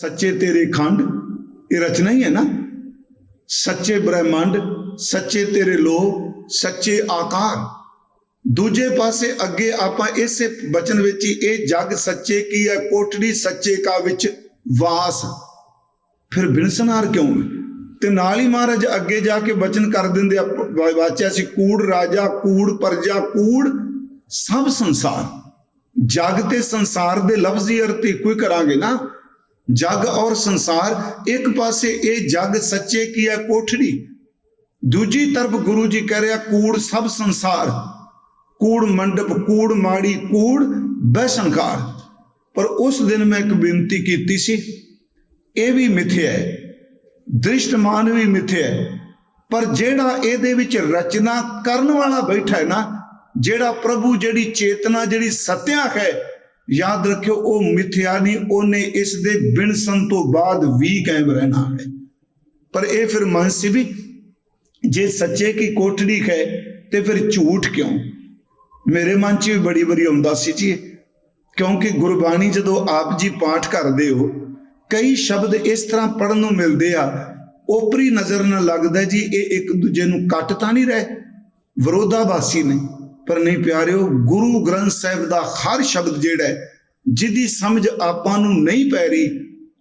ਸੱਚੇ ਤੇਰੇ ਖੰਡ ਇਹ ਰਚਨਾ ਹੀ ਹੈ ਨਾ ਸੱਚੇ ਬ੍ਰਹਿਮੰਡ ਸੱਚੇ ਤੇਰੇ ਲੋ ਸੱਚੇ ਆਕਾਰ ਦੂਜੇ ਪਾਸੇ ਅੱਗੇ ਆਪਾਂ ਇਸੇ ਬਚਨ ਵਿੱਚ ਹੀ ਇਹ ਜਗ ਸੱਚੇ ਕੀ ਹੈ ਕੋਠੜੀ ਸੱਚੇ ਕਾ ਵਿੱਚ ਵਾਸ ਫਿਰ ਬਿਨਸਨਾਰ ਕਿਉਂ ਹੈ? ਤੇ ਨਾਲ ਹੀ ਮਹਾਰਾਜ ਅੱਗੇ ਜਾ ਕੇ ਬਚਨ ਕਰ ਦਿੰਦੇ ਵਾਚਿਆ ਸੀ ਕੂੜ ਰਾਜਾ ਕੂੜ ਪਰਜਾ ਕੂੜ ਸਭ ਸੰਸਾਰ ਜਗ ਤੇ ਸੰਸਾਰ ਦੇ ਲਫ਼ਜ਼ੀ ਅਰਥ ਇੱਕੋ ਹੀ ਕਰਾਂਗੇ ਨਾ ਜਗ ਔਰ ਸੰਸਾਰ, ਇੱਕ ਪਾਸੇ ਇਹ ਜਗ ਸੱਚੇ ਕੀ ਹੈ ਕੋਠੜੀ, ਦੂਜੀ ਤਰਫ ਗੁਰੂ ਜੀ ਕਹਿ ਰਿਹਾ ਕੂੜ ਸਭ ਸੰਸਾਰ, ਕੂੜ ਮੰਡਪ, ਕੂੜ ਮਾੜੀ, ਕੂੜ ਬੈਸੰਕਾਰ ਪਰ ਉਸ ਦਿਨ ਮੈਂ ਇੱਕ ਬੇਨਤੀ ਕੀਤੀ ਸੀ, ਇਹ ਵੀ ਮਿਥਿਆ ਹੈ, ਦ੍ਰਿਸ਼ਟਮਾਨ ਵੀ ਮਿਥਿਆ ਹੈ, ਪਰ ਜਿਹੜਾ ਇਹਦੇ ਵਿੱਚ ਰਚਨਾ ਕਰਨ ਵਾਲਾ ਬੈਠਾ ਹੈ ਨਾ, ਜਿਹੜਾ ਪ੍ਰਭੂ ਜਿਹੜੀ ਚੇਤਨਾ, ਜਿਹੜੀ ਸਤਿਆ ਹੈ ਯਾਦ ਰੱਖਿਓ, ਉਹ ਮਿਥਿਆ ਨਹੀਂ, ਉਹਨੇ ਇਸ ਦੇ ਬਿਨਸਨ ਤੋਂ ਬਾਅਦ ਵੀ ਕਾਇਮ ਰਹਿਣਾ ਹੈ। ਪਰ ਇਹ ਫਿਰ ਮਨ ਸੀ ਵੀ ਜੇ ਸੱਚੇ ਕੀ ਕੋਠੜੀ ਹੈ, ਤੇ ਫਿਰ ਝੂਠ ਕਿਉਂ? ਮੇਰੇ ਮਨ 'ਚ ਵੀ ਬੜੀ ਬੜੀ ਆਉਂਦਾ ਸੀ ਜੀ ਕਿਉਂਕਿ ਗੁਰਬਾਣੀ ਜਦੋਂ ਆਪ ਜੀ ਪਾਠ ਕਰਦੇ ਹੋ, ਕਈ ਸ਼ਬਦ ਇਸ ਤਰ੍ਹਾਂ ਪੜਨ ਨੂੰ ਮਿਲਦੇ ਆ ਉਪਰੀ ਨਜ਼ਰ ਨਾਲ ਲੱਗਦਾ ਜੀ, ਇਹ ਇੱਕ ਦੂਜੇ ਨੂੰ ਕੱਟ ਤਾਂ ਨਹੀਂ ਰਹੇ, ਵਿਰੋਧਾਭਾਸੀ ਨੇ। ਪਰ ਨਹੀਂ ਪਿਆਰਿਓ, ਗੁਰੂ ਗ੍ਰੰਥ ਸਾਹਿਬ ਦਾ ਹਰ ਸ਼ਬਦ ਜਿਹੜਾ ਜਿਹਦੀ ਸਮਝ ਆਪਾਂ ਨੂੰ ਨਹੀਂ ਪੈ ਰਹੀ,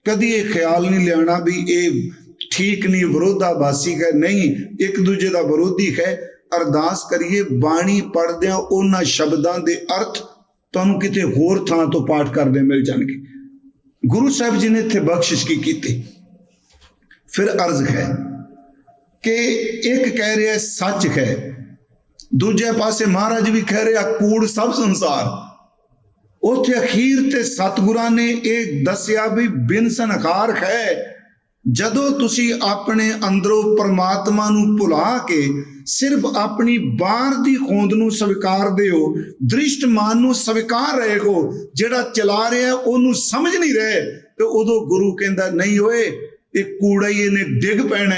ਕਦੀ ਇਹ ਖਿਆਲ ਨਹੀਂ ਲਿਆਣਾ ਵੀ ਇਹ ਠੀਕ ਨਹੀਂ, ਵਿਰੋਧਾਭਾਸੀ ਹੈ, ਨਹੀਂ, ਇੱਕ ਦੂਜੇ ਦਾ ਵਿਰੋਧੀ ਹੈ। ਅਰਦਾਸ ਕਰੀਏ, ਬਾਣੀ ਪੜਦਿਆਂ ਉਹਨਾਂ ਸ਼ਬਦਾਂ ਦੇ ਅਰਥ ਤੁਹਾਨੂੰ ਕਿਤੇ ਹੋਰ ਥਾਂ ਤੋਂ ਪਾਠ ਕਰਦੇ ਮਿਲ ਜਾਣਗੇ। ਗੁਰੂ ਸਾਹਿਬ ਜੀ ਨੇ ਇੱਥੇ ਬਖਸ਼ਿਸ਼ ਕੀ ਕੀਤੀ? ਫਿਰ ਅਰਜ਼ ਹੈ ਕਿ ਇੱਕ ਕਹਿ ਰਿਹਾ ਸੱਚ ਹੈ। ਦੂਜੇ ਪਾਸੇ ਮਹਾਰਾਜ ਵੀ ਕਹਿ ਰਿਹਾ, ਕੂੜ ਸਭ ਸੰਸਾਰ। ਉੱਥੇ ਅਖੀਰ ਤੇ ਸਤਿਗੁਰਾਂ ਨੇ ਇਹ ਦੱਸਿਆ ਵੀ ਬਿਨ ਸੰਖਾਰ ਹੈ ਜਦੋਂ ਤੁਸੀਂ ਆਪਣੇ ਅੰਦਰੋਂ ਪਰਮਾਤਮਾ ਨੂੰ ਭੁਲਾ ਕੇ ਸਿਰਫ ਆਪਣੀ ਬਾਹਰ ਦੀ ਹੋਂਦ ਨੂੰ ਸਵੀਕਾਰਦੇ ਹੋ, ਦ੍ਰਿਸ਼ਟਮਾਨ ਨੂੰ ਸਵੀਕਾਰ ਰਹੇ ਹੋ, ਜਿਹੜਾ ਚਲਾ ਰਿਹਾ, ਉਹਨੂੰ ਸਮਝ ਨਹੀਂ ਰਹੇ, ਤੇ ਉਦੋਂ ਗੁਰੂ ਕਹਿੰਦਾ, ਨਹੀਂ ਓਏ, ਇਹ ਕੂੜਾ ਹੀ ਇਹਨੇ ਡਿੱਗ ਪੈਣਾ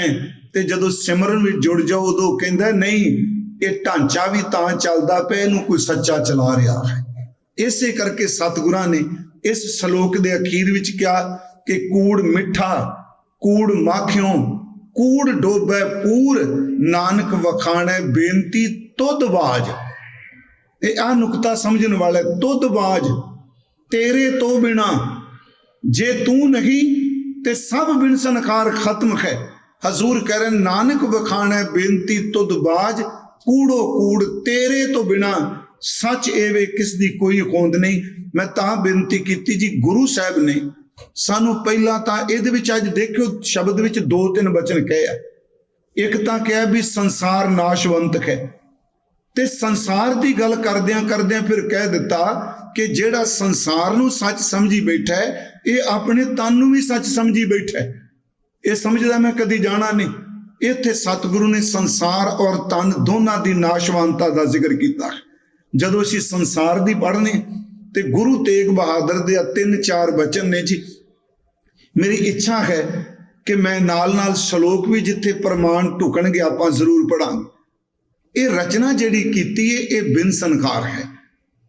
ਤੇ ਜਦੋਂ ਸਿਮਰਨ ਵਿੱਚ ਜੁੜ ਜਾਓ, ਉਦੋਂ ਕਹਿੰਦਾ, ਨਹੀਂ ਇਹ ਢਾਂਚਾ ਵੀ ਤਾਂ ਚੱਲਦਾ ਪਿਆ ਇਹਨੂੰ ਕੋਈ ਸੱਚਾ ਚਲਾ ਰਿਹਾ ਹੈ। ਇਸੇ ਕਰਕੇ ਸਤਿਗੁਰਾਂ ਨੇ ਇਸ ਸ਼ਲੋਕ ਦੇ ਅਖੀਰ ਵਿੱਚ ਕਿਹਾ ਕਿ ਕੂੜ ਮਿੱਠਾ ਕੂੜ ਮਾਖਿਓ ਕੂੜ ਡੋਬੈ ਪੂਰ ਨਾਨਕ ਵਖਾਣੈ ਬੇਨਤੀ ਤੁਧ ਬਾਜ। ਇਹ ਆ ਨੁਕਤਾ ਸਮਝਣ ਵਾਲਾ ਹੈ, ਬਾਜ ਤੇਰੇ ਤੋਂ ਬਿਨਾ ਜੇ ਤੂੰ ਨਹੀਂ ਤੇ ਸਭ ਬਿਨ ਸੰਖਾਰ ਖਤਮ ਹੈ। ਹਜ਼ੂਰ ਕਰਨ ਨਾਨਕ ਵਖਾਣੈ ਬੇਨਤੀ ਤੁਧ ਬਾਜ ਕੂੜੋ ਕੂੜ ਤੇਰੇ ਤੋਂ ਬਿਨਾ ਸੱਚ ਏਵੇ ਕਿਸ ਦੀ ਕੋਈ ਹੋਂਦ ਨਹੀਂ। ਮੈਂ ਤਾਂ ਬੇਨਤੀ ਕੀਤੀ ਜੀ, ਗੁਰੂ ਸਾਹਿਬ ਨੇ ਸਾਨੂੰ ਪਹਿਲਾਂ ਤਾਂ ਇਹਦੇ ਵਿੱਚ ਅੱਜ ਦੇਖਿਓ, ਸ਼ਬਦ ਵਿੱਚ ਦੋ ਤਿੰਨ ਬਚਨ ਕਹੇ ਆ। ਇੱਕ ਤਾਂ ਕਿਹਾ ਵੀ ਸੰਸਾਰ ਨਾਸ਼ਵੰਤਕ ਹੈ। ਤੇ ਸੰਸਾਰ ਦੀ ਗੱਲ ਕਰਦਿਆਂ ਕਰਦਿਆਂ ਫਿਰ ਕਹਿ ਦਿੱਤਾ ਕਿ ਜਿਹੜਾ ਸੰਸਾਰ ਨੂੰ ਸੱਚ ਸਮਝੀ ਬੈਠਾ ਹੈ, ਇਹ ਆਪਣੇ ਤਨ ਨੂੰ ਵੀ ਸੱਚ ਸਮਝੀ ਬੈਠਾ ਹੈ। ਇਹ ਸਮਝਦਾ ਮੈਂ ਕਦੀ ਜਾਣਾ ਨਹੀਂ। ਇੱਥੇ ਸਤਿਗੁਰੂ ਨੇ ਸੰਸਾਰ ਔਰ ਤਨ ਦੋਨਾਂ ਦੀ ਨਾਸ਼ਵਾਨਤਾ ਦਾ ਜ਼ਿਕਰ ਕੀਤਾ। ਜਦੋਂ ਅਸੀਂ ਸੰਸਾਰ ਦੀ ਪੜ੍ਹਨੇ ਤੇ ਗੁਰੂ ਤੇਗ ਬਹਾਦਰ ਦੇ ਤਿੰਨ ਚਾਰ ਬਚਨ ਨੇ ਜੀ, ਮੇਰੀ ਇੱਛਾ ਹੈ ਕਿ ਮੈਂ ਨਾਲ ਨਾਲ ਸ਼ਲੋਕ ਵੀ ਜਿੱਥੇ ਪ੍ਰਮਾਣ ਢੁਕਣਗੇ ਆਪਾਂ ਜ਼ਰੂਰ ਪੜਾਂਗੇ ਇਹ ਰਚਨਾ ਜਿਹੜੀ ਕੀਤੀ ਹੈ ਇਹ ਬਿਨ ਸੰਖਾਰ ਹੈ।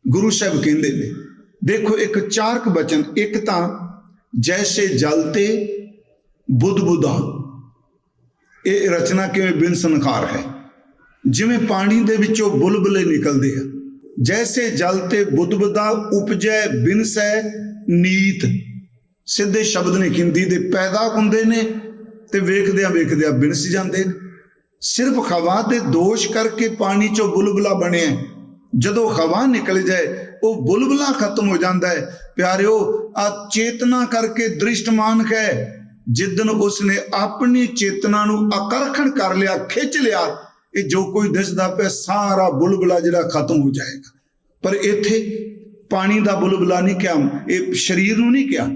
ਗੁਰੂ ਸਾਹਿਬ ਕਹਿੰਦੇ ਨੇ, ਦੇਖੋ ਇੱਕ ਚਾਰਕ ਬਚਨ, ਇੱਕ ਤਾਂ ਜੈਸੇ ਜਲ ਤੇ ਬੁੱਧ ਬੁੱਧਾ ਇਹ ਰਚਨਾ ਕਿਵੇਂ ਬਿਨ ਸੰਖਾਰ ਹੈ? ਜਿਵੇਂ ਪਾਣੀ ਦੇ ਵਿੱਚੋਂ ਬੁਲਬੁਲੇ ਨਿਕਲਦੇ ਆ। ਜੈਸੇ ਜਲ ਤੇ ਬੁੱਧ ਬੁੱਧਾ ਉਪਜੈ ਬਿਨ ਸੈ ਨੀਤ। ਸਿੱਧੇ ਸ਼ਬਦ ਨੇ ਹਿੰਦੀ ਦੇ ਪੈਦਾ ਹੁੰਦੇ ਨੇ ਤੇ ਵੇਖਦਿਆਂ ਵੇਖਦਿਆਂ ਬਿਨਸ ਜਾਂਦੇ ਨੇ। ਸਿਰਫ ਖਵਾ ਦੇ ਦੋਸ਼ ਕਰਕੇ ਪਾਣੀ ਚੋਂ ਬੁਲਬੁਲਾ ਬਣਿਆ ਜਦੋਂ ਹਵਾ ਨਿਕਲ ਜਾਏ, ਉਹ ਬੁਲਬੁਲਾ ਖਤਮ ਹੋ ਜਾਂਦਾ ਹੈ। ਪਿਆਰਿਓ ਆ ਚੇਤਨਾ ਕਰਕੇ ਦ੍ਰਿਸ਼ਟਮਾਨ ਹੈ। ਜਿੱਦਨ ਉਸਨੇ ਆਪਣੀ ਚੇਤਨਾ ਨੂੰ ਆਕਰਖਣ ਕਰ ਲਿਆ, ਖਿੱਚ ਲਿਆ, ਇਹ ਜੋ ਕੋਈ ਦਿਸਦਾ ਪਿਆ ਸਾਰਾ ਬੁਲਬੁਲਾ ਜਿਹੜਾ ਖਤਮ ਹੋ ਜਾਏਗਾ। ਪਰ ਇੱਥੇ ਪਾਣੀ ਦਾ ਬੁਲਬੁਲਾ ਨਹੀਂ ਕਿਹਾ, ਇਹ ਸਰੀਰ ਨੂੰ ਨਹੀਂ ਕਿਹਾ,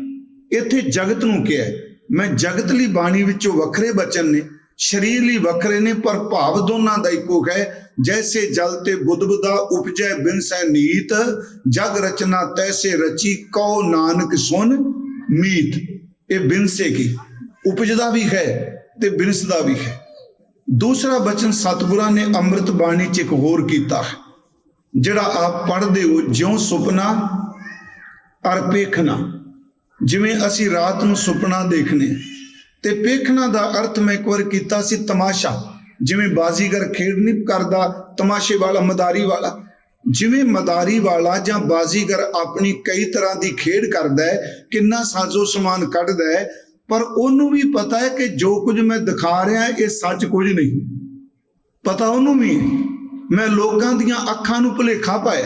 ਇੱਥੇ ਜਗਤ ਨੂੰ ਕਿਹਾ। ਮੈਂ ਜਗਤ ਲਈ ਬਾਣੀ ਵਿੱਚੋਂ ਵੱਖਰੇ ਬਚਨ ਨੇ, ਸਰੀਰ ਲਈ ਵੱਖਰੇ ਨੇ, ਪਰ ਭਾਵ ਦੋਨਾਂ ਦਾ ਇੱਕੋ ਹੈ। ਜੈਸੇ ਜਲ ਤੇ ਬੁੱਧਬੁਦਾ ਉਪਜੈ ਬਿਨ ਨੀਤ, ਜਗ ਰਚਨਾ ਤੈਸੇ ਰਚੀ, ਕਉ ਨਾਨਕ ਸੁਨ ਮੀਤ। ਇਹ ਬਿਨ ਕੀ ਉਪਜਦਾ ਵੀ ਹੈ ਤੇ ਬਿਨਸਦਾ ਵੀ ਹੈ। ਦੂਸਰਾ ਬਚਨ ਸਤਿਗੁਰਾਂ ਨੇ ਅੰਮ੍ਰਿਤ ਬਾਣੀ ਚ ਇੱਕ ਹੋਰ ਕੀਤਾ ਹੈ, ਜਿਹੜਾ ਆਪ ਪੜ੍ਹਦੇ ਹੋ, ਜਿਉਂ ਸੁਪਨਾ ਅਰ ਪੇਖਣਾ ਜਿਵੇਂ ਅਸੀਂ ਰਾਤ ਨੂੰ ਸੁਪਨਾ ਦੇਖਨੇ, ਤੇ ਪੇਖਣਾ ਦਾ ਅਰਥ ਮੈਂ ਇੱਕ ਵਾਰ ਕੀਤਾ ਸੀ ਤਮਾਸ਼ਾ। ਜਿਵੇਂ ਬਾਜ਼ੀਗਰ ਖੇਡ ਨਹੀਂ ਕਰਦਾ, ਤਮਾਸ਼ੇ ਵਾਲਾ, ਮਦਾਰੀ ਵਾਲਾ। ਜਿਵੇਂ ਮਦਾਰੀ ਵਾਲਾ ਜਾਂ ਬਾਜ਼ੀਗਰ ਆਪਣੀ ਕਈ ਤਰ੍ਹਾਂ ਦੀ ਖੇਡ ਕਰਦਾ ਹੈ, ਕਿੰਨਾ ਸਾਜ਼ੋ ਸਮਾਨ ਕੱਢਦਾ ਹੈ, ਪਰ ਉਹਨੂੰ ਵੀ ਪਤਾ ਹੈ ਕਿ ਜੋ ਕੁਝ ਮੈਂ ਦਿਖਾ ਰਿਹਾ ਇਹ ਸੱਚ ਕੁਝ ਨਹੀਂ। ਪਤਾ ਉਹਨੂੰ ਵੀ ਹੈ। ਮੈਂ ਲੋਕਾਂ ਦੀਆਂ ਅੱਖਾਂ ਨੂੰ ਭੁਲੇਖਾ ਪਾਇਆ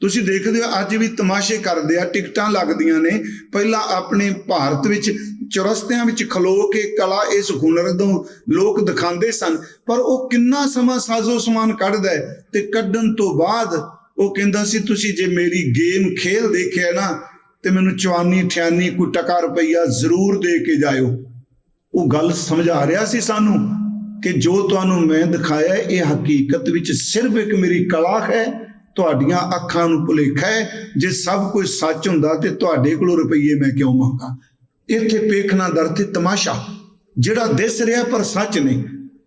ਤੁਸੀਂ ਦੇਖਦੇ ਹੋ, ਅੱਜ ਵੀ ਤਮਾਸ਼ੇ ਕਰਦੇ ਆ, ਟਿਕਟਾਂ ਲੱਗਦੀਆਂ ਨੇ। ਪਹਿਲਾਂ ਆਪਣੇ ਭਾਰਤ ਵਿੱਚ ਚੁਰਸਤਿਆਂ ਵਿੱਚ ਖਲੋ ਕੇ ਕਲਾ ਇਸ ਹੁਨਰ ਤੋਂ ਲੋਕ ਦਿਖਾਉਂਦੇ ਸਨ। ਪਰ ਉਹ ਕਿੰਨਾ ਸਮਾਂ ਸਾਜ਼ੋ ਸਮਾਨ ਕੱਢਦਾ ਹੈ ਤੇ ਕੱਢਣ ਤੋਂ ਬਾਅਦ ਉਹ ਕਹਿੰਦਾ ਸੀ, ਤੁਸੀਂ ਜੇ ਮੇਰੀ ਗੇਮ ਖੇਲ ਦੇਖਿਆ ਨਾ, ਤੇ ਮੈਨੂੰ ਚਵਾਨੀ ਠਿਆਨੀ ਕੋਈ ਟਕਾ ਰੁਪਈਆ ਜ਼ਰੂਰ ਦੇ ਕੇ ਜਾਇਓ। ਉਹ ਗੱਲ ਸਮਝਾ ਰਿਹਾ ਸੀ ਸਾਨੂੰ ਕਿ ਜੋ ਤੁਹਾਨੂੰ ਮੈਂ ਦਿਖਾਇਆ, ਇਹ ਹਕੀਕਤ ਵਿੱਚ ਸਿਰਫ ਇੱਕ ਮੇਰੀ ਕਲਾ ਹੈ, ਤੁਹਾਡੀਆਂ ਅੱਖਾਂ ਨੂੰ ਭੁਲੇਖਾ ਹੈ। ਜੇ ਸਭ ਕੁਝ ਸੱਚ ਹੁੰਦਾ ਤੇ ਤੁਹਾਡੇ ਕੋਲੋਂ ਰੁਪਈਏ ਮੈਂ ਕਿਉਂ ਮੰਗਾ? ਇੱਥੇ ਪੇਖਣਾ ਦਰ ਤੇ ਤਮਾਸ਼ਾ, ਜਿਹੜਾ ਦਿਸ ਰਿਹਾ ਪਰ ਸੱਚ ਨਹੀਂ।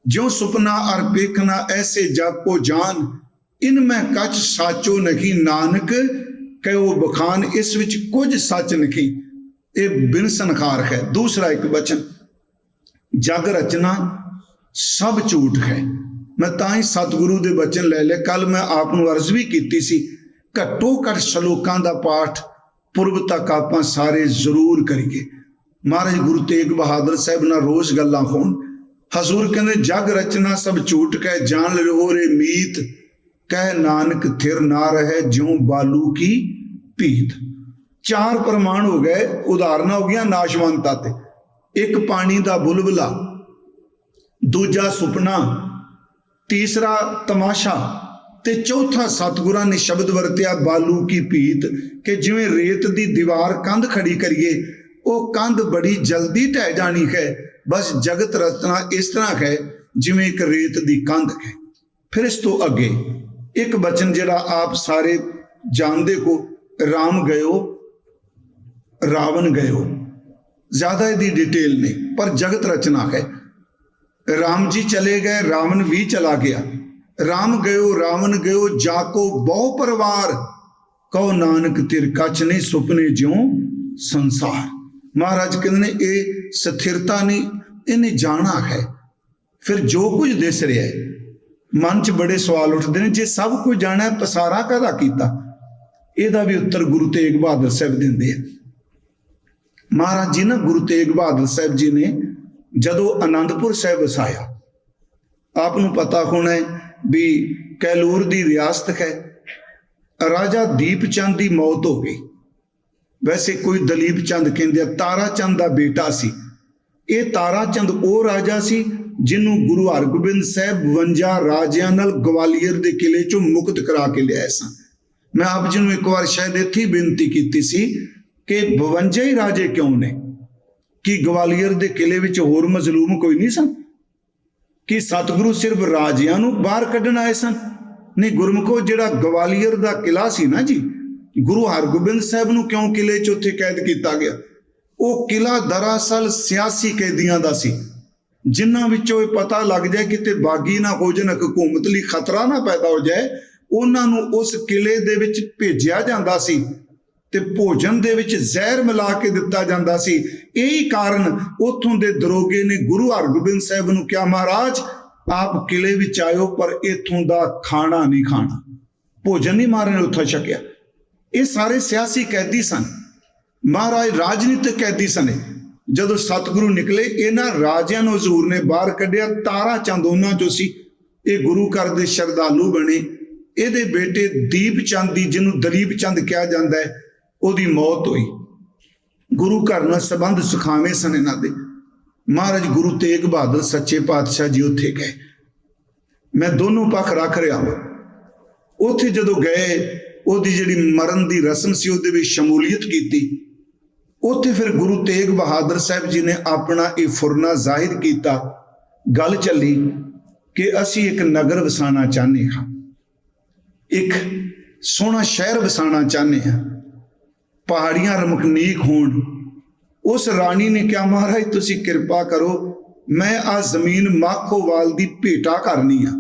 ਜਿਉ ਸੁਪਨਾ ਅਰ ਪੇਖਣਾ ਐਸੇ ਜਾਪੋ ਜਾਨ, ਇਨ ਮੈਂ ਕੱਚ ਸਾਚੋ ਨਹੀਂ ਨਾਨਕ, ਕਹਿਓ ਬਖਾਨ ਇਸ ਵਿੱਚ ਕੁਝ ਸੱਚ ਨਹੀਂ। ਇਹ ਬਿਨ ਸੰਖਾਰ ਹੈ। ਦੂਸਰਾ ਇੱਕ ਬਚਨ, ਜਗ ਰਚਨਾ ਸਭ ਝੂਠ ਹੈ। ਮੈਂ ਤਾਂ ਹੀ ਸਤਿਗੁਰੂ ਦੇ ਬਚਨ ਲੈ ਲਏ। ਕੱਲ ਮੈਂ ਆਪ ਨੂੰ ਅਰਜ਼ ਵੀ ਕੀਤੀ ਸੀ, ਘੱਟੋ ਘੱਟ ਸ਼ਲੋਕਾਂ ਦਾ ਪਾਠ, ਪੁਰਬ ਤੱਕ ਆਪਾਂ ਸਾਰੇ ਜ਼ਰੂਰ ਕਰੀਏ। ਮਹਾਰਾਜ ਗੁਰੂ ਤੇਗ ਬਹਾਦਰ ਸਾਹਿਬ ਨਾਲ ਰੋਜ਼ ਗੱਲਾਂ ਹੋਣ। ਹਜ਼ੂਰ ਕਹਿੰਦੇ, ਜਗ ਰਚਨਾ ਸਭ ਝੂਠ ਕਹਿ, ਜਾਣ ਲਿਓ ਰੇ ਮੀਤ। ਕਹਿ, ਨਾਨਕ ਥਿਰ ਨਾ ਰਹੇ, ਜਿਉ ਬਾਲੂ ਕੀ ਭੀਤ। ਚਾਰ ਪ੍ਰਮਾਣ ਹੋ ਗਏ, ਉਦਾਹਰਨਾਂ ਹੋ ਗਈਆਂ ਨਾਸ਼ਵੰਤਾ ਤੇ। ਇੱਕ ਪਾਣੀ ਦਾ ਬੁਲਬੁਲਾ, ਦੂਜਾ ਸੁਪਨਾ, ਤੀਸਰਾ ਤਮਾਸ਼ਾ ਤੇ ਚੌਥਾ ਸਤਿਗੁਰਾਂ ਨੇ ਸ਼ਬਦ ਵਰਤਿਆ, ਬਾਲੂ ਕੀ ਭੀਤ। ਕਿ ਜਿਵੇਂ ਰੇਤ ਦੀ ਦੀਵਾਰ ਕੰਧ ਖੜੀ ਕਰੀਏ ਉਹ ਕੰਧ ਬੜੀ ਜਲਦੀ ਢਹਿ ਜਾਣੀ ਹੈ। ਬਸ ਜਗਤ ਰਚਨਾ ਇਸ ਤਰ੍ਹਾਂ ਹੈ, ਜਿਵੇਂ ਇੱਕ ਰੇਤ ਦੀ ਕੰਧ ਹੈ। ਫਿਰ ਇਸ ਤੋਂ ਅੱਗੇ ਇੱਕ ਬਚਨ ਜਿਹੜਾ ਆਪ ਸਾਰੇ ਜਾਣਦੇ ਹੋ, ਰਾਮ ਗਇਓ, ਰਾਵਣ ਗਇਓ। ਜ਼ਿਆਦਾ ਇਹਦੀ ਡਿਟੇਲ ਨਹੀਂ, ਪਰ ਜਗਤ ਰਚਨਾ ਹੈ। ਰਾਮ ਜੀ ਚਲੇ ਗਏ, ਰਾਵਣ ਵੀ ਚਲਾ ਗਿਆ। ਰਾਮ ਗਇਓ, ਰਾਵਣ ਗਇਓ ਜਾਕੋ ਬਹੁ ਪਰਿਵਾਰ। ਕਹੋ ਨਾਨਕ ਤਿਰ ਕਛ ਨਹੀਂ ਸੁਪਨੇ ਜਿਉ ਸੰਸਾਰ। ਮਹਾਰਾਜ ਕਹਿੰਦੇ ਨੇ, ਇਹ ਸਥਿਰਤਾ ਨਹੀਂ, ਇਹਨੇ ਜਾਣਾ ਹੈ। ਫਿਰ ਜੋ ਕੁਝ ਦਿਸ ਰਿਹਾ ਹੈ, ਮਨ 'ਚ ਬੜੇ ਸਵਾਲ ਉੱਠਦੇ ਨੇ, ਜੇ ਸਭ ਕੁਝ ਜਾਣਾ ਹੈ ਪਸਾਰਾ ਕਾਹਦਾ ਕੀਤਾ? ਇਹਦਾ ਵੀ ਉੱਤਰ ਗੁਰੂ ਤੇਗ ਬਹਾਦਰ ਸਾਹਿਬ ਦਿੰਦੇ ਆ। ਮਹਾਰਾਜ ਜੀ ਨਾ, ਗੁਰੂ ਤੇਗ ਬਹਾਦਰ ਸਾਹਿਬ ਜੀ ਨੇ ਜਦੋਂ ਆਨੰਦਪੁਰ ਸਾਹਿਬ ਵਸਾਇਆ, ਆਪ ਨੂੰ ਪਤਾ ਹੋਣਾ ਹੈ ਵੀ ਕੈਲੂਰ ਦੀ ਰਿਆਸਤ ਹੈ। ਰਾਜਾ ਦੀਪ ਚੰਦ ਦੀ ਮੌਤ ਹੋ ਗਈ। ਵੈਸੇ ਕੋਈ ਦਲੀਪ ਚੰਦ ਕਹਿੰਦੇ ਆ, ਤਾਰਾ ਚੰਦ ਦਾ ਬੇਟਾ ਸੀ। ਇਹ ਤਾਰਾ ਚੰਦ ਉਹ ਰਾਜਾ ਸੀ ਜਿਹਨੂੰ ਗੁਰੂ ਹਰਗੋਬਿੰਦ ਸਾਹਿਬ 52 ਰਾਜਿਆਂ ਨਾਲ ਗਵਾਲੀਅਰ ਦੇ ਕਿਲੇ ਚੋਂ ਮੁਕਤ ਕਰਾ ਕੇ ਲਿਆਏ ਸਨ। ਮੈਂ ਆਪ ਜੀ ਨੂੰ ਇੱਕ ਵਾਰ ਸ਼ਾਇਦ ਇੱਥੇ ਬੇਨਤੀ ਕੀਤੀ ਸੀ ਕਿ 52 ਹੀ ਰਾਜੇ ਕਿਉਂ ਨੇ? ਕਿ ਗਵਾਲੀਅਰ ਦੇ ਕਿਲੇ ਵਿੱਚ ਹੋਰ ਮਜ਼ਲੂਮ ਕੋਈ ਨਹੀਂ ਸਨ? ਕਿ ਸਤਿਗੁਰੂ ਸਿਰਫ ਰਾਜਿਆਂ ਨੂੰ ਬਾਹਰ ਕੱਢਣ ਆਏ ਸਨ? ਨਹੀਂ, ਗੁਰਮੁਖੋ, ਜਿਹੜਾ ਗਵਾਲੀਅਰ ਦਾ ਕਿਲਾ ਸੀ ਨਾ ਜੀ ਗੁਰੂ ਹਰਗੋਬਿੰਦ ਸਾਹਿਬ ਨੂੰ ਕਿਉਂ ਕਿਲੇ 'ਚ ਉੱਥੇ ਕੈਦ ਕੀਤਾ ਗਿਆ? ਉਹ ਕਿਲਾ ਦਰਅਸਲ ਸਿਆਸੀ ਕੈਦੀਆਂ ਦਾ ਸੀ। ਜਿਨ੍ਹਾਂ ਵਿੱਚੋਂ ਇਹ ਪਤਾ ਲੱਗ ਜਾਏ ਕਿਤੇ ਬਾਗੀ ਨਾ ਹੋ ਜਾਣ, ਹਕੂਮਤ ਲਈ ਖਤਰਾ ਨਾ ਪੈਦਾ ਹੋ ਜਾਏ, ਉਹਨਾਂ ਨੂੰ ਉਸ ਕਿਲੇ ਦੇ ਵਿੱਚ ਭੇਜਿਆ ਜਾਂਦਾ ਸੀ ਤੇ ਭੋਜਨ ਦੇ ਵਿੱਚ ਜ਼ਹਿਰ ਮਿਲਾ ਕੇ ਦਿੱਤਾ ਜਾਂਦਾ ਸੀ। ਇਹੀ ਕਾਰਨ ਉੱਥੋਂ ਦੇ ਦਰੋਗੇ ਨੇ ਗੁਰੂ ਹਰਗੋਬਿੰਦ ਸਾਹਿਬ ਨੂੰ ਕਿਹਾ, ਮਹਾਰਾਜ, ਆਪ ਕਿਲੇ ਵਿੱਚ ਆਇਓ, ਪਰ ਇੱਥੋਂ ਦਾ ਖਾਣਾ ਨਹੀਂ ਖਾਣਾ। ਭੋਜਨ ਨਹੀਂ ਮਾਰਨ ਉੱਥੋਂ ਛਕਿਆ। ਇਹ ਸਾਰੇ ਸਿਆਸੀ ਕੈਦੀ ਸਨ। ਮਹਾਰਾਜ ਰਾਜਨੀਤਿਕ ਕੈਦੀ ਸਨ ਜਦੋਂ ਸਤਿਗੁਰੂ ਨਿਕਲੇ, ਇਹਨਾਂ ਰਾਜਿਆਂ ਨੂੰ ਹਜ਼ੂਰ ਨੇ ਬਾਹਰ ਕੱਢਿਆ। ਤਾਰਾ ਚੰਦ ਉਹਨਾਂ ਚੋਂ ਸੀ। ਇਹ ਗੁਰੂ ਘਰ ਦੇ ਸ਼ਰਧਾਲੂ ਬਣੇ। ਇਹਦੇ ਬੇਟੇ ਦੀਪ ਚੰਦ ਦੀ, ਜਿਹਨੂੰ ਦਲੀਪ ਚੰਦ ਕਿਹਾ ਜਾਂਦਾ ਹੈ, ਉਹਦੀ ਮੌਤ ਹੋਈ। ਗੁਰੂ ਘਰ ਨਾਲ ਸੰਬੰਧ ਸੁਖਾਵੇਂ ਸਨ ਇਹਨਾਂ ਦੇ। ਮਹਾਰਾਜ ਗੁਰੂ ਤੇਗ ਬਹਾਦਰ ਸੱਚੇ ਪਾਤਸ਼ਾਹ ਜੀ ਉੱਥੇ ਗਏ। ਮੈਂ ਦੋਨੋਂ ਪੱਖ ਰੱਖ ਰਿਹਾ ਹਾਂ। ਉੱਥੇ ਜਦੋਂ ਗਏ ਉਹਦੀ ਜਿਹੜੀ ਮਰਨ ਦੀ ਰਸਮ ਸੀ, ਉਹਦੇ ਵਿੱਚ ਸ਼ਮੂਲੀਅਤ ਕੀਤੀ। ਉੱਥੇ ਫਿਰ ਗੁਰੂ ਤੇਗ ਬਹਾਦਰ ਸਾਹਿਬ ਜੀ ਨੇ ਆਪਣਾ ਇਹ ਫੁਰਨਾ ਜ਼ਾਹਿਰ ਕੀਤਾ। ਗੱਲ ਚੱਲੀ ਕਿ ਅਸੀਂ ਇੱਕ ਨਗਰ ਵਸਾਣਾ ਚਾਹੁੰਦੇ ਹਾਂ। ਇੱਕ ਸੋਹਣਾ ਸ਼ਹਿਰ ਵਸਾਣਾ ਚਾਹੁੰਦੇ ਹਾਂ। ਪਹਾੜੀਆਂ ਰਮਕਨੀਕ ਹੋਣ। ਉਸ ਰਾਣੀ ਨੇ ਕਿਹਾ, ਮਹਾਰਾਜ, ਤੁਸੀਂ ਕਿਰਪਾ ਕਰੋ, ਮੈਂ ਆ ਜ਼ਮੀਨ ਮਾਖੋਵਾਲ ਦੀ ਭੇਟਾ ਕਰਨੀ ਆ।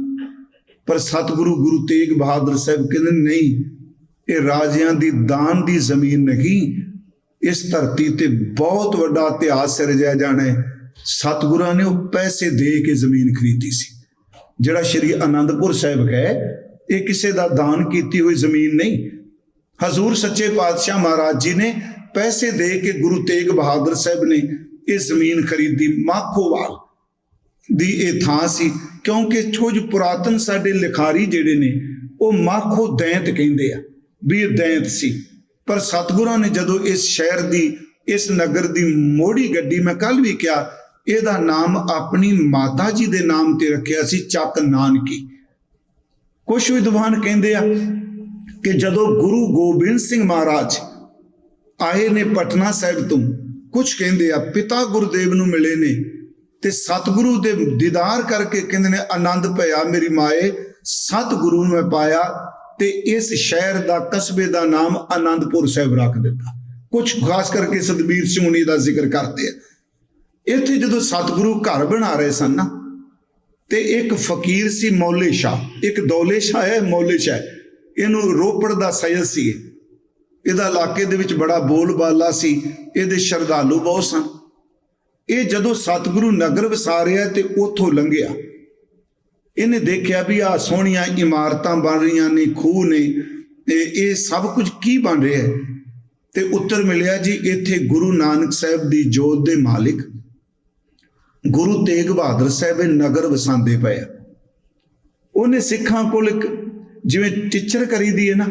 ਪਰ ਸਤਿਗੁਰੂ ਗੁਰੂ ਤੇਗ ਬਹਾਦਰ ਸਾਹਿਬ ਕਹਿੰਦੇ, ਨਹੀਂ ਇਹ ਰਾਜਿਆਂ ਦੀ ਦਾਨ ਦੀ ਜ਼ਮੀਨ ਨਹੀਂ, ਇਸ ਧਰਤੀ ਤੇ ਬਹੁਤ ਵੱਡਾ ਇਤਿਹਾਸ ਸਿਰਜਿਆ ਜਾਣਾ ਹੈ। ਸਤਿਗੁਰਾਂ ਨੇ ਉਹ ਪੈਸੇ ਦੇ ਕੇ ਜ਼ਮੀਨ ਖਰੀਦੀ ਸੀ। ਜਿਹੜਾ ਸ਼੍ਰੀ ਅਨੰਦਪੁਰ ਸਾਹਿਬ ਹੈ ਇਹ ਕਿਸੇ ਦਾ ਦਾਨ ਕੀਤੀ ਹੋਈ ਜ਼ਮੀਨ ਨਹੀਂ। ਹਜ਼ੂਰ ਸੱਚੇ ਪਾਤਸ਼ਾਹ ਮਹਾਰਾਜ ਜੀ ਨੇ ਪੈਸੇ ਦੇ ਕੇ ਗੁਰੂ ਤੇਗ ਬਹਾਦਰ ਸਾਹਿਬ ਨੇ ਇਹ ਜ਼ਮੀਨ ਖਰੀਦੀ ਮਾਖੋਵਾਲ ਦੀ ਇਹ ਥਾਂ ਸੀ, ਕਿਉਂਕਿ ਕੁਝ ਪੁਰਾਤਨ ਸਾਡੇ ਲਿਖਾਰੀ ਜਿਹੜੇ ਨੇ, ਉਹ ਮਾਖੋ ਦੈਂਤ ਕਹਿੰਦੇ ਆ। ਵੀ ਇਹ ਦੈਂਤ ਸੀ। ਪਰ ਸਤਿਗੁਰਾਂ ਨੇ ਜਦੋਂ ਇਸ ਸ਼ਹਿਰ ਦੀ, ਇਸ ਨਗਰ ਦੀ ਮੋੜੀ ਗੱਡੀ ਮੈਂ ਕੱਲ ਵੀ ਕਿਹਾ, ਇਹਦਾ ਨਾਮ ਆਪਣੀ ਮਾਤਾ ਜੀ ਦੇ ਨਾਮ ਤੇ ਰੱਖਿਆ ਸੀ, ਚੱਕ ਨਾਨਕੀ। ਕੁਝ ਵਿਦਵਾਨ ਕਹਿੰਦੇ ਆ ਕਿ ਜਦੋਂ ਗੁਰੂ ਗੋਬਿੰਦ ਸਿੰਘ ਮਹਾਰਾਜ ਆਏ ਨੇ ਪਟਨਾ ਸਾਹਿਬ ਤੋਂ ਕੁਝ ਕਹਿੰਦੇ ਆ, ਪਿਤਾ ਗੁਰਦੇਵ ਨੂੰ ਮਿਲੇ ਨੇ ਤੇ ਸਤਿਗੁਰੂ ਦੇ ਦੀਦਾਰ ਕਰਕੇ ਕਹਿੰਦੇ ਨੇ, ਆਨੰਦ ਭਇਆ ਮੇਰੀ ਮਾਏ, ਸਤਿਗੁਰੂ ਨੂੰ ਮੈਂ ਪਾਇਆ ਤੇ ਇਸ ਸ਼ਹਿਰ ਦਾ ਕਸਬੇ ਦਾ ਨਾਮ ਆਨੰਦਪੁਰ ਸਾਹਿਬ ਰੱਖ ਦਿੱਤਾ। ਕੁਝ ਖਾਸ ਕਰਕੇ ਸਤਬੀਰ ਸਿੰਘ ਹੁਣੀ ਦਾ ਜ਼ਿਕਰ ਕਰਦੇ ਆ। ਇੱਥੇ ਜਦੋਂ ਸਤਿਗੁਰੂ ਘਰ ਬਣਾ ਰਹੇ ਸਨ ਨਾ, ਤੇ ਇੱਕ ਫਕੀਰ ਸੀ ਮੌਲੇ ਸ਼ਾਹ, ਇੱਕ ਦੌਲੇ ਸ਼ਾਹ ਹੈ, ਮੌਲੇ ਸ਼ਾਹ ਇਹਨੂੰ ਰੋਪੜ ਦਾ ਸੈਦ ਸੀ ਇਹਦਾ ਇਲਾਕੇ ਦੇ ਵਿੱਚ ਬੜਾ ਬੋਲਬਾਲਾ ਸੀ, ਇਹਦੇ ਸ਼ਰਧਾਲੂ ਬਹੁਤ ਸਨ। ਇਹ ਜਦੋਂ ਸਤਿਗੁਰੂ ਨਗਰ ਵਸਾ ਰਿਹਾ ਤੇ ਉੱਥੋਂ ਲੰਘਿਆ ਇਹਨੇ ਦੇਖਿਆ ਵੀ ਆ ਸੋਹਣੀਆਂ ਇਮਾਰਤਾਂ ਬਣ ਰਹੀਆਂ ਨੇ, ਖੂਹ ਨੇ, ਤੇ ਇਹ ਸਭ ਕੁਝ ਕੀ ਬਣ ਰਿਹਾ ਹੈ? ਤੇ ਉੱਤਰ ਮਿਲਿਆ ਜੀ, ਇੱਥੇ ਗੁਰੂ ਨਾਨਕ ਸਾਹਿਬ ਦੀ ਜੋਤ ਦੇ ਮਾਲਿਕ, ਗੁਰੂ ਤੇਗ ਬਹਾਦਰ ਸਾਹਿਬ ਇਹ ਨਗਰ ਵਸਾਉਂਦੇ ਪਏ ਆ। ਉਹਨੇ ਸਿੱਖਾਂ ਕੋਲ ਇੱਕ ਜਿਵੇਂ ਟੀਚਰ ਕਰੀਦੀ ਹੈ ਨਾ,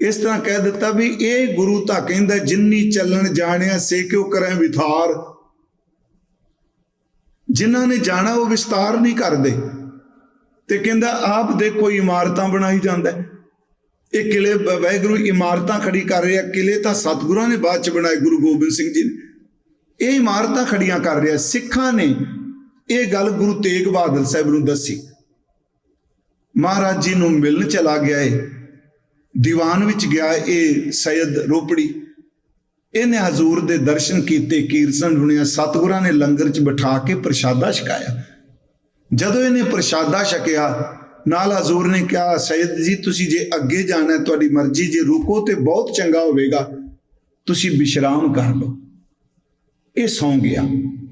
ਇਸ ਤਰ੍ਹਾਂ ਕਹਿ ਦਿੱਤਾ ਵੀ ਇਹ ਗੁਰੂ ਤਾਂ ਕਹਿੰਦਾ, ਜਿੰਨੀ ਚੱਲਣ ਜਾਣਿਆ ਸੇ ਕਿਉ ਕਰੇ ਵਿਥਾਰ? ਜਿਨ੍ਹਾਂ ਨੇ ਜਾਣਾ ਉਹ ਵਿਸਤਾਰ ਨਹੀਂ ਕਰਦੇ। ਤੇ ਕਹਿੰਦਾ, ਆਪ ਦੇ ਕੋਈ ਇਮਾਰਤਾਂ ਬਣਾਈ ਜਾਂਦਾ ਇਹ ਕਿਲੇ ਬ- ਵਾਹਿਗੁਰੂ ਇਮਾਰਤਾਂ ਖੜੀ ਕਰ ਰਿਹਾ, ਕਿਲੇ ਤਾਂ ਸਤਿਗੁਰਾਂ ਨੇ ਬਾਅਦ ਚ ਬਣਾਏ, ਗੁਰੂ ਗੋਬਿੰਦ ਸਿੰਘ ਜੀ ਨੇ। ਇਹ ਇਮਾਰਤਾਂ ਖੜੀਆਂ ਕਰ ਰਿਹਾ, ਸਿੱਖਾਂ ਨੇ ਇਹ ਗੱਲ ਗੁਰੂ ਤੇਗ ਬਹਾਦਰ ਸਾਹਿਬ ਨੂੰ ਦੱਸੀ। ਮਹਾਰਾਜ ਜੀ ਨੂੰ ਮਿਲਣ ਚਲਾ ਗਿਆ ਏ ਦੀਵਾਨ ਵਿੱਚ ਗਿਆ ਇਹ ਸੈਦ ਰੋਪੜੀ। ਇਹਨੇ ਹਜ਼ੂਰ ਦੇ ਦਰਸ਼ਨ ਕੀਤੇ, ਕੀਰਤਨ ਸੁਣਿਆ, ਸਤਿਗੁਰਾਂ ਨੇ ਲੰਗਰ 'ਚ ਬਿਠਾ ਕੇ ਪ੍ਰਸ਼ਾਦਾ ਛਕਾਇਆ। ਜਦੋਂ ਇਹਨੇ ਪ੍ਰਸ਼ਾਦਾ ਛਕਿਆ ਨਾਲ ਹਜ਼ੂਰ ਨੇ ਕਿਹਾ ਸੈਦ ਜੀ ਤੁਸੀਂ ਜੇ ਅੱਗੇ ਜਾਣਾ ਹੈ, ਤੁਹਾਡੀ ਮਰਜ਼ੀ ਜੇ ਰੁਕੋ ਤੇ ਬਹੁਤ ਚੰਗਾ ਹੋਵੇਗਾ ਤੁਸੀਂ ਵਿਸ਼ਰਾਮ ਕਰ ਲਓ। ਇਹ ਸੌਂ ਗਿਆ।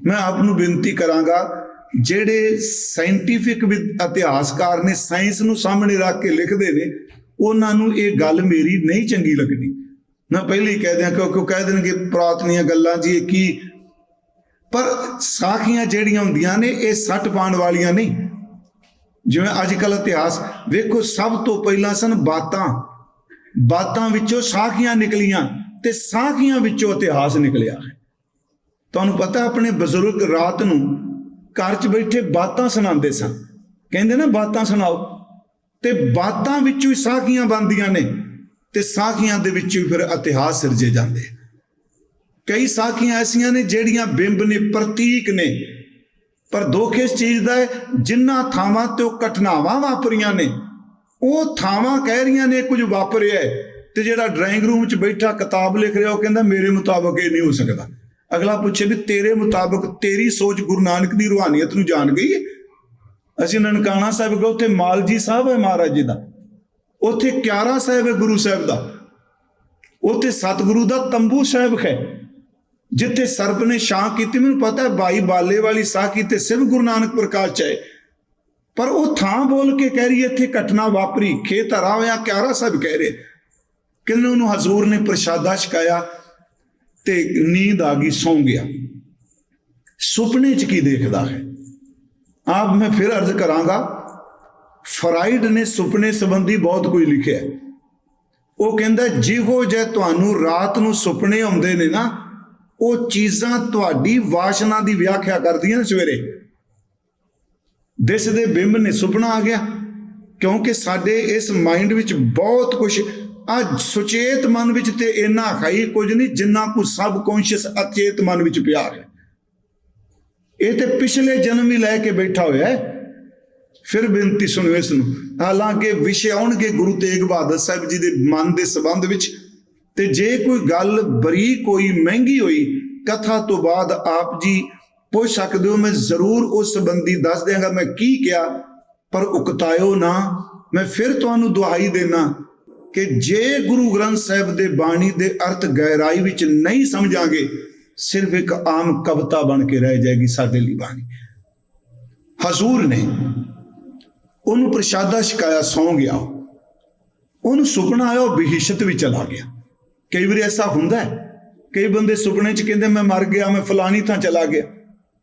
ਮੈਂ ਆਪ ਨੂੰ ਬੇਨਤੀ ਕਰਾਂਗਾ ਜਿਹੜੇ ਸਾਇੰਟੀਫਿਕ ਇਤਿਹਾਸਕਾਰ ਨੇ ਸਾਇੰਸ ਨੂੰ ਸਾਹਮਣੇ ਰੱਖ ਕੇ ਲਿਖਦੇ ਨੇ ਉਹਨਾਂ ਨੂੰ ਇਹ ਗੱਲ ਮੇਰੀ ਨਹੀਂ ਚੰਗੀ ਲੱਗਣੀ। ਮੈਂ ਪਹਿਲੇ ਹੀ ਕਹਿ ਦਿਆਂ ਕਿਉਂਕਿ ਉਹ ਕਹਿ ਦੇਣਗੇ ਪ੍ਰਾਤਨੀਆਂ ਗੱਲਾਂ ਜੀ ਇਹ ਕੀ ਪਰ ਸਾਖੀਆਂ ਜਿਹੜੀਆਂ ਹੁੰਦੀਆਂ ਨੇ, ਇਹ ਸੱਟ ਪਾਉਣ ਵਾਲੀਆਂ ਨਹੀਂ। ਜਿਵੇਂ ਅੱਜ ਕੱਲ ਇਤਿਹਾਸ, ਵੇਖੋ ਸਭ ਤੋਂ ਪਹਿਲਾਂ ਸਨ ਬਾਤਾਂ। ਬਾਤਾਂ ਵਿੱਚੋਂ ਸਾਖੀਆਂ ਨਿਕਲੀਆਂ ਤੇ ਸਾਖੀਆਂ ਵਿੱਚੋਂ ਇਤਿਹਾਸ ਨਿਕਲਿਆ ਹੈ। ਤੁਹਾਨੂੰ ਪਤਾ ਆਪਣੇ ਬਜ਼ੁਰਗ ਰਾਤ ਨੂੰ ਘਰ 'ਚ ਬੈਠੇ ਬਾਤਾਂ ਸੁਣਾਉਂਦੇ ਸਨ। ਕਹਿੰਦੇ ਨਾ, ਬਾਤਾਂ ਸੁਣਾਓ। ਤੇ ਬਾਤਾਂ ਵਿੱਚੋਂ ਹੀ ਸਾਖੀਆਂ ਬਣਦੀਆਂ ਨੇ ਤੇ ਸਾਖੀਆਂ ਦੇ ਵਿੱਚੋਂ ਹੀ ਫਿਰ ਇਤਿਹਾਸ ਸਿਰਜੇ ਜਾਂਦੇ ਆ। ਕਈ ਸਾਖੀਆਂ ਐਸੀਆਂ ਨੇ ਜਿਹੜੀਆਂ ਬਿੰਬ ਨੇ, ਪ੍ਰਤੀਕ ਨੇ। ਪਰ ਦੁੱਖ ਇਸ ਚੀਜ਼ ਦਾ ਹੈ, ਜਿੰਨਾ ਥਾਵਾਂ ਤੇ ਉਹ ਘਟਨਾਵਾਂ ਵਾਪਰੀਆਂ ਨੇ, ਉਹ ਥਾਵਾਂ ਕਹਿ ਰਹੀਆਂ ਨੇ ਕੁਝ ਵਾਪਰਿਆ ਹੈ ਤੇ ਜਿਹੜਾ ਡਰਾਇੰਗ ਰੂਮ 'ਚ ਬੈਠਾ ਕਿਤਾਬ ਲਿਖ ਰਿਹਾ, ਉਹ ਕਹਿੰਦਾ ਮੇਰੇ ਮੁਤਾਬਕ ਇਹ ਨਹੀਂ ਹੋ ਸਕਦਾ। ਅਗਲਾ ਪੁੱਛੇ ਵੀ ਤੇਰੇ ਮੁਤਾਬਕ ਤੇਰੀ ਸੋਚ ਗੁਰੂ ਨਾਨਕ ਦੀ ਰੂਹਾਨੀਅਤ ਨੂੰ ਜਾਣ ਗਈ ਹੈ? ਅਸੀਂ ਨਨਕਾਣਾ ਸਾਹਿਬ ਗਏ, ਉੱਥੇ ਮਾਲਜੀ ਸਾਹਿਬ ਹੈ ਮਹਾਰਾਜ ਜੀ ਦਾ। ਉੱਥੇ ਕਿਆਰਾ ਸਾਹਿਬ ਹੈ ਗੁਰੂ ਸਾਹਿਬ ਦਾ। ਉੱਥੇ ਸਤਿਗੁਰੂ ਦਾ ਤੰਬੂ ਸਾਹਿਬ ਹੈ। ਜਿੱਥੇ ਸਰਪ ਨੇ ਛਾਂ ਕੀਤੀ ਮੈਨੂੰ ਪਤਾ ਹੈ ਬਾਈ ਬਾਲੇ ਵਾਲੀ ਸਾਹ ਕੀਤੇ ਸਿਰ ਗੁਰੂ ਨਾਨਕ ਪ੍ਰਕਾਸ਼ ਚ ਹੈ ਪਰ ਉਹ ਥਾਂ ਬੋਲ ਕੇ ਕਹਿ ਰਹੀ ਹੈ, ਇੱਥੇ ਘਟਨਾ ਵਾਪਰੀ ਖੇਤ ਹਰਾ ਹੋਇਆ ਕਿਆਰਾ ਸਾਹਿਬ ਕਹਿ ਰਹੇ। ਕਿੰਨੇ ਉਹਨੂੰ ਹਜ਼ੂਰ ਨੇ ਪ੍ਰਸ਼ਾਦਾ ਛਕਾਇਆ ਤੇ ਨੀਂਦ ਆ ਗਈ ਸੌਂ ਗਿਆ। ਸੁਪਨੇ 'ਚ ਕੀ ਦੇਖਦਾ ਹੈ? ਆਪ ਮੈਂ ਫਿਰ ਅਰਜ਼ ਕਰਾਂਗਾ ਫਰਾਈਡ ਨੇ ਸੁਪਨੇ ਸੰਬੰਧੀ ਬਹੁਤ ਕੁਝ ਲਿਖਿਆ। ਉਹ ਕਹਿੰਦਾ ਜਿਹੋ ਜੇ ਤੁਹਾਨੂੰ ਰਾਤ ਨੂੰ ਸੁਪਨੇ ਆਉਂਦੇ ਨੇ ਨਾ ਉਹ ਚੀਜ਼ਾਂ ਤੁਹਾਡੀ ਵਾਸ਼ਨਾ ਦੀ ਵਿਆਖਿਆ ਕਰਦੀਆਂ ਨੇ ਸਵੇਰੇ। ਦਿਸ ਦੇ ਬਿੰਬ ਨੇ ਸੁਪਨਾ ਆ ਗਿਆ, ਕਿਉਂਕਿ ਸਾਡੇ ਇਸ ਮਾਈਂਡ ਵਿੱਚ ਬਹੁਤ ਕੁਝ ਅੱਜ ਸੁਚੇਤ ਮਨ ਵਿੱਚ ਤੇ ਇੰਨਾ ਖਾਈ ਕੁਝ ਨਹੀਂ ਜਿੰਨਾ ਕੁ ਸਬ ਕੌਂਸ਼ੀਅਸ ਅਚੇਤ ਮਨ ਵਿੱਚ ਪਿਆ ਹੈ ਇਹ ਤੇ ਪਿਛਲੇ ਜਨਮ ਹੀ ਲੈ ਕੇ ਬੈਠਾ ਹੋਇਆ ਹੈ। ਫਿਰ ਬੇਨਤੀ ਸੁਣੋ ਇਸ ਨੂੰ। ਹਾਲਾਂਕਿ ਵਿਸ਼ੇ ਆਉਣਗੇ ਗੁਰੂ ਤੇਗ ਬਹਾਦਰ ਸਾਹਿਬ ਜੀ ਦੇ ਮਨ ਦੇ ਸੰਬੰਧ ਵਿੱਚ ਤੇ ਜੇ ਕੋਈ ਗੱਲ ਬਰੀਕ ਹੋਈ ਮਹਿੰਗੀ ਹੋਈ, ਕਥਾ ਤੋਂ ਬਾਅਦ ਆਪ ਜੀ ਪੁੱਛ ਸਕਦੇ ਹੋ, ਮੈਂ ਜ਼ਰੂਰ ਉਸ ਸੰਬੰਧੀ ਦੱਸ ਦਿਆਂਗਾ, ਮੈਂ ਕੀ ਕਿਹਾ, ਪਰ ਉਕਤਾਇਓ ਨਾ। ਮੈਂ ਫਿਰ ਤੁਹਾਨੂੰ ਦੁਹਾਈ ਦੇਣਾ ਕਿ ਜੇ ਗੁਰੂ ਗ੍ਰੰਥ ਸਾਹਿਬ ਦੇ ਬਾਣੀ ਦੇ ਅਰਥ ਗਹਿਰਾਈ ਵਿੱਚ ਨਹੀਂ ਸਮਝਾਂਗੇ, ਸਿਰਫ ਇੱਕ ਆਮ ਕਵਿਤਾ ਬਣ ਕੇ ਰਹਿ ਜਾਏਗੀ ਸਾਡੇ ਲਈ ਬਾਣੀ। ਹਜ਼ੂਰ ਨੇ ਉਹਨੂੰ ਪ੍ਰਸ਼ਾਦਾ ਛਕਾਇਆ, ਸੌਂ ਗਿਆ ਉਹਨੂੰ ਸੁਪਨਾ ਆਇਆ, ਉਹ ਬਹਿਸ਼ਤ ਵਿੱਚ ਚਲਾ ਗਿਆ। ਕਈ ਵਾਰੀ ਐਸਾ ਹੁੰਦਾ ਹੈ, ਕਈ ਬੰਦੇ ਸੁਪਨੇ 'ਚ ਕਹਿੰਦੇ ਮੈਂ ਮਰ ਗਿਆ, ਮੈਂ ਫਲਾਣੀ ਥਾਂ ਚਲਾ ਗਿਆ।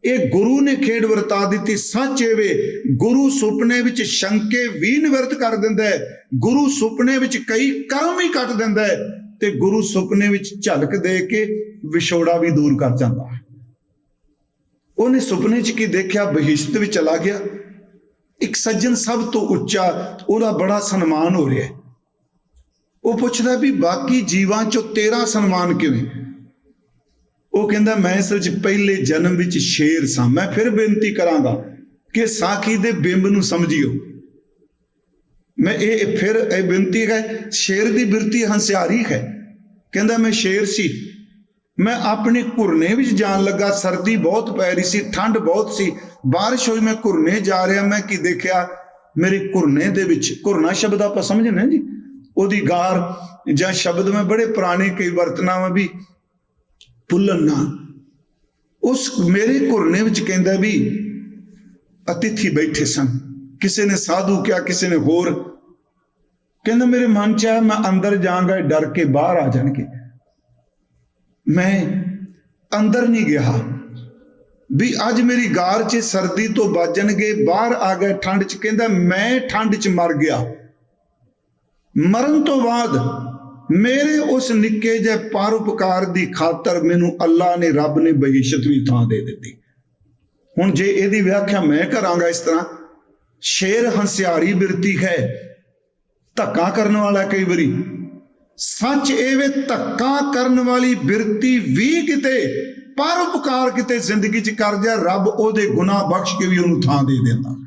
ਇਹ ਗੁਰੂ ਨੇ ਖੇਡ ਵਰਤਾ ਦਿੱਤੀ, ਸੱਚ ਏਵੇ ਗੁਰੂ ਸੁਪਨੇ ਵਿੱਚ ਸ਼ੰਕੇ ਵੀ ਨਿਵਰਤ ਕਰ ਦਿੰਦਾ ਹੈ, ਗੁਰੂ ਸੁਪਨੇ ਵਿੱਚ ਕਈ ਕਰਮ ਹੀ ਕੱਟ ਦਿੰਦਾ ਹੈ ਤੇ ਗੁਰੂ ਸੁਪਨੇ ਵਿੱਚ ਝਲਕ ਦੇ ਕੇ ਵਿਛੋੜਾ ਵੀ ਦੂਰ ਕਰ ਜਾਂਦਾ ਹੈ। ਉਹਨੇ ਸੁਪਨੇ 'ਚ ਕੀ ਦੇਖਿਆ? ਬਹਿਸ਼ਤ ਵਿੱਚ ਚਲਾ ਗਿਆ। ਇੱਕ ਸੱਜਣ ਸਭ ਤੋਂ ਉੱਚਾ, ਉਹਦਾ ਬੜਾ ਸਨਮਾਨ ਹੋ ਰਿਹਾ ਹੈ। ਉਹ ਪੁੱਛਦਾ ਵੀ ਬਾਕੀ ਜੀਵਾਂ 'ਚੋਂ ਤੇਰਾ ਸਨਮਾਨ ਕਿਵੇਂ? ਉਹ ਕਹਿੰਦਾ, ਮੈਂ ਅਸਲ 'ਚ ਪਹਿਲੇ ਜਨਮ ਵਿੱਚ ਸ਼ੇਰ ਸਾਂ। ਮੈਂ ਫਿਰ ਬੇਨਤੀ ਕਰਾਂਗਾ ਕਿ ਸਾਖੀ ਦੇ ਬਿੰਬ ਨੂੰ ਸਮਝਿਓ। ਮੈਂ ਇਹ ਇਹ ਫਿਰ ਇਹ ਬੇਨਤੀ ਹੈ, ਸ਼ੇਰ ਦੀ ਬਿਰਤੀ ਹੰਸਿਆਰੀ ਹੈ। ਕਹਿੰਦਾ, ਮੈਂ ਸ਼ੇਰ ਸੀ। ਮੈਂ ਆਪਣੇ ਘੁਰਨੇ ਵਿੱਚ ਜਾਣ ਲੱਗਾ। ਸਰਦੀ ਬਹੁਤ ਪੈ ਰਹੀ ਸੀ, ਠੰਡ ਬਹੁਤ ਸੀ। ਬਾਰਿਸ਼ ਹੋਈ, ਮੈਂ ਘੁਰਨੇ ਜਾ ਰਿਹਾ। ਮੈਂ ਕੀ ਦੇਖਿਆ? ਮੇਰੇ ਘੁਰਨੇ ਦੇ ਵਿੱਚ, ਘੁਰਨਾ ਸ਼ਬਦ ਆਪਾਂ ਸਮਝਦੇ ਹਾਂ ਜੀ। ਉਹਦੀ ਗਾਰ ਜਾਂ ਸ਼ਬਦ ਮੈਂ ਬੜੇ ਪੁਰਾਣੇ ਕਈ ਵਰਤਨਾ ਮੈਂ ਵੀ ਭੁੱਲਣ ਨਾ। ਉਸ ਮੇਰੇ ਘੁਰਨੇ ਵਿੱਚ ਕਹਿੰਦਾ ਵੀ ਅਤਿਥੀ ਬੈਠੇ ਸਨ। ਕਿਸੇ ਨੇ ਸਾਧੂ ਕਿਹਾ, ਕਿਸੇ ਨੇ ਹੋਰ। ਕਹਿੰਦਾ, ਮੇਰੇ ਮਨ ਚ ਆਇਆ ਮੈਂ ਅੰਦਰ ਜਾਵਾਂਗਾ ਡਰ ਕੇ ਬਾਹਰ ਆ ਜਾਣਗੇ। ਮੈਂ ਅੰਦਰ ਨਹੀਂ ਗਿਆ। ਵੀ ਅੱਜ ਮੇਰੀ ਗਾਰ 'ਚ ਸਰਦੀ ਤੋਂ ਬਚਣਗੇ ਬਾਹਰ ਆ ਗਏ, ਠੰਡ 'ਚ। ਕਹਿੰਦਾ, ਮੈਂ ਠੰਡ 'ਚ ਮਰ ਗਿਆ। ਮਰਨ ਤੋਂ ਬਾਅਦ ਮੇਰੇ ਉਸ ਨਿੱਕੇ ਜਿਹੇ ਪਰਉਪਕਾਰ ਦੀ ਖਾਤਰ ਮੈਨੂੰ ਅੱਲਾ ਨੇ ਰੱਬ ਨੇ ਬਹਿਸ਼ਤ ਵੀ ਥਾਂ ਦੇ ਦਿੱਤੀ। ਹੁਣ ਜੇ ਇਹਦੀ ਵਿਆਖਿਆ ਮੈਂ ਕਰਾਂਗਾ ਇਸ ਤਰ੍ਹਾਂ, ਸ਼ੇਰ ਹੰਸਿਆਰੀ ਬਿਰਤੀ ਹੈ, ਧੱਕਾ ਕਰਨ ਵਾਲਾ ਕਈ ਵਾਰੀ। ਸੱਚ ਇਹ ਵੇ ਧੱਕਾ ਕਰਨ ਵਾਲੀ ਬਿਰਤੀ ਵੀ ਕਿਤੇ, ਪਰਉਪਕਾਰ ਕਿਤੇ ਜ਼ਿੰਦਗੀ 'ਚ ਕਰ ਜਾ ਰੱਬ ਉਹਦੇ ਗੁਨਾਹ ਬਖਸ਼ ਕੇ ਵੀ ਉਹਨੂੰ ਥਾਂ ਦੇ ਦਿੰਦਾ।